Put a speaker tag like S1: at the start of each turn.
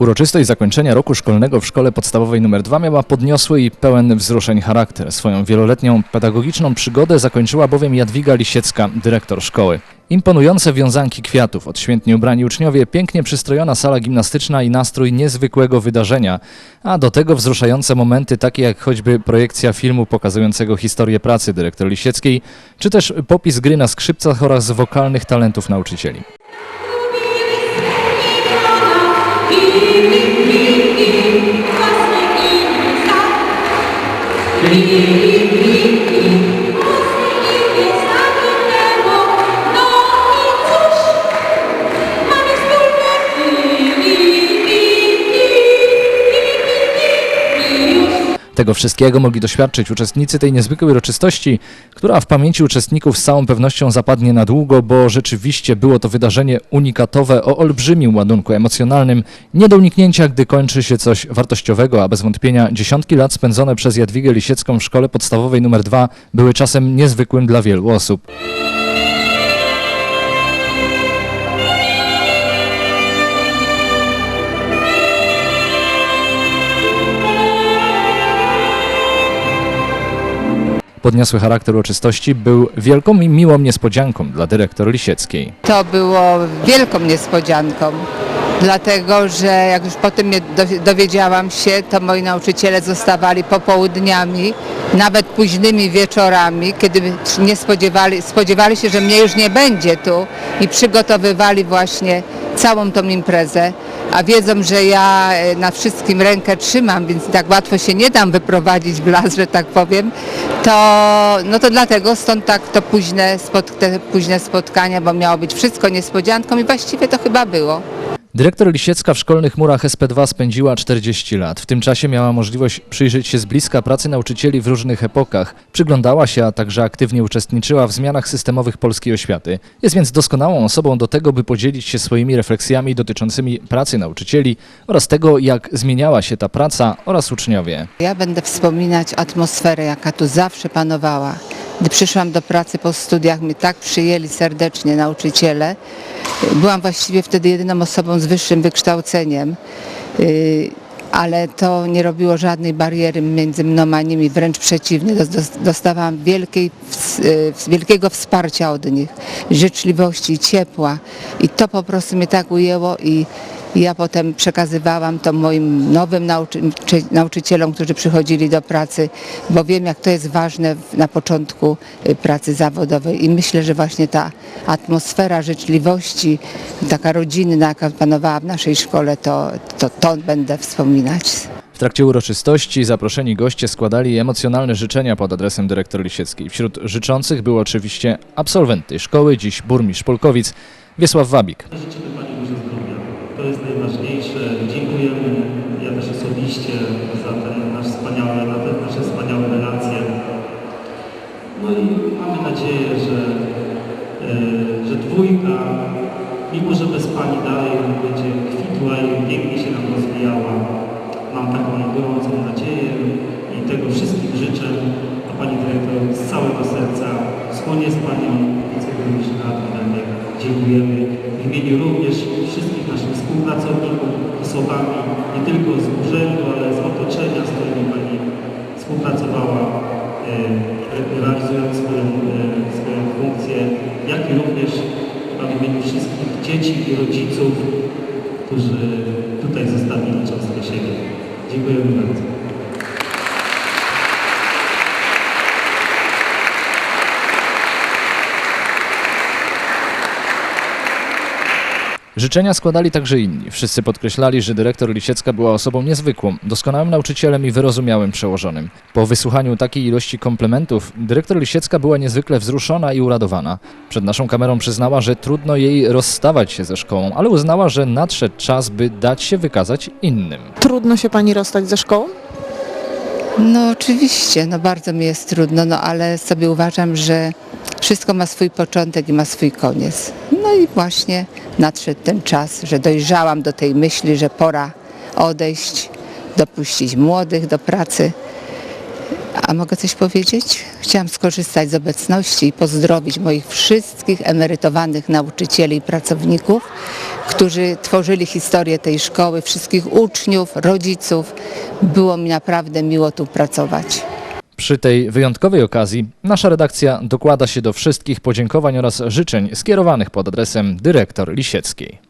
S1: Uroczystość zakończenia roku szkolnego w szkole podstawowej nr 2 miała podniosły i pełen wzruszeń charakter. Swoją wieloletnią pedagogiczną przygodę zakończyła bowiem Jadwiga Lisiecka, dyrektor szkoły. Imponujące wiązanki kwiatów, odświętnie ubrani uczniowie, pięknie przystrojona sala gimnastyczna i nastrój niezwykłego wydarzenia, a do tego wzruszające momenty takie jak choćby projekcja filmu pokazującego historię pracy dyrektor Lisieckiej, czy też popis gry na skrzypcach oraz wokalnych talentów nauczycieli. Amen. Tego wszystkiego mogli doświadczyć uczestnicy tej niezwykłej uroczystości, która w pamięci uczestników z całą pewnością zapadnie na długo, bo rzeczywiście było to wydarzenie unikatowe o olbrzymim ładunku emocjonalnym, nie do uniknięcia, gdy kończy się coś wartościowego, a bez wątpienia dziesiątki lat spędzone przez Jadwigę Lisiecką w szkole podstawowej nr 2 były czasem niezwykłym dla wielu osób. Podniosły charakter uroczystości był wielką i miłą niespodzianką dla dyrektor Lisieckiej.
S2: To było wielką niespodzianką, dlatego że jak już mnie dowi- dowiedziałam się, to moi nauczyciele zostawali popołudniami, nawet późnymi wieczorami, kiedy nie spodziewali, spodziewali się, że mnie już nie będzie tu i przygotowywali właśnie całą tą imprezę, a wiedzą, że ja e, na wszystkim rękę trzymam, więc tak łatwo się nie dam wyprowadzić w las, że tak powiem, to, no to dlatego stąd tak to późne, spot, te późne spotkania, bo miało być wszystko niespodzianką i właściwie to chyba było.
S1: Dyrektor Lisiecka w szkolnych murach SP2 spędziła 40 lat. W tym czasie miała możliwość przyjrzeć się z bliska pracy nauczycieli w różnych epokach. Przyglądała się, a także aktywnie uczestniczyła w zmianach systemowych polskiej oświaty. Jest więc doskonałą osobą do tego, by podzielić się swoimi refleksjami dotyczącymi pracy nauczycieli oraz tego, jak zmieniała się ta praca oraz uczniowie.
S2: Ja będę wspominać atmosferę, jaka tu zawsze panowała. Gdy przyszłam do pracy po studiach, mnie tak przyjęli serdecznie nauczyciele. Byłam właściwie wtedy jedyną osobą z wyższym wykształceniem, Yy, ale to nie robiło żadnej bariery między mną a nimi, wręcz przeciwnie. Dos- dos- Dostawałam wielkiej, yy, wielkiego wsparcia od nich, życzliwości, ciepła i to po prostu mnie tak ujęło i ja potem przekazywałam to moim nowym nauczy czy- nauczycielom, którzy przychodzili do pracy, bo wiem, jak to jest ważne na początku y, pracy zawodowej. I myślę, że właśnie ta atmosfera życzliwości, taka rodzinna, jaka panowała w naszej szkole, to, to, to będę wspominać.
S1: W trakcie uroczystości zaproszeni goście składali emocjonalne życzenia pod adresem dyrektor Lisieckiej. Wśród życzących były oczywiście absolwent tej szkoły, dziś burmistrz Polkowic, Wiesław Wabik.
S3: To jest najważniejsze. Dziękujemy ja też osobiście za ten nasz wspaniały, za te nasze wspaniałe relacje. No i mamy nadzieję, że, e, że dwójka, mimo że bez Pani dalej będzie kwitła i pięknie się nam rozwijała. Mam taką gorącą nadzieję i tego wszystkim życzę. A Pani Dyrektor z całego serca skłonię z Panią wiceburmistrz Radny Dziękujemy w imieniu współpracowników, nie tylko z urzędu, ale z otoczenia, z którymi Pani współpracowała, realizując swoją, swoją funkcję, jak i również w imieniu wszystkich dzieci i rodziców, którzy tutaj zostawili cząstkę siebie. Dziękujemy bardzo.
S1: Życzenia składali także inni. Wszyscy podkreślali, że dyrektor Lisiecka była osobą niezwykłą, doskonałym nauczycielem i wyrozumiałym przełożonym. Po wysłuchaniu takiej ilości komplementów, dyrektor Lisiecka była niezwykle wzruszona i uradowana. Przed naszą kamerą przyznała, że trudno jej rozstawać się ze szkołą, ale uznała, że nadszedł czas, by dać się wykazać innym.
S4: Trudno się pani rozstać ze szkołą?
S2: No oczywiście, no bardzo mi jest trudno, no ale sobie uważam, że wszystko ma swój początek i ma swój koniec. No i właśnie nadszedł ten czas, że dojrzałam do tej myśli, że pora odejść, dopuścić młodych do pracy. A mogę coś powiedzieć? Chciałam skorzystać z obecności i pozdrowić moich wszystkich emerytowanych nauczycieli i pracowników, którzy tworzyli historię tej szkoły, wszystkich uczniów, rodziców. Było mi naprawdę miło tu pracować.
S1: Przy tej wyjątkowej okazji nasza redakcja dokłada się do wszystkich podziękowań oraz życzeń skierowanych pod adresem dyrektor Lisieckiej.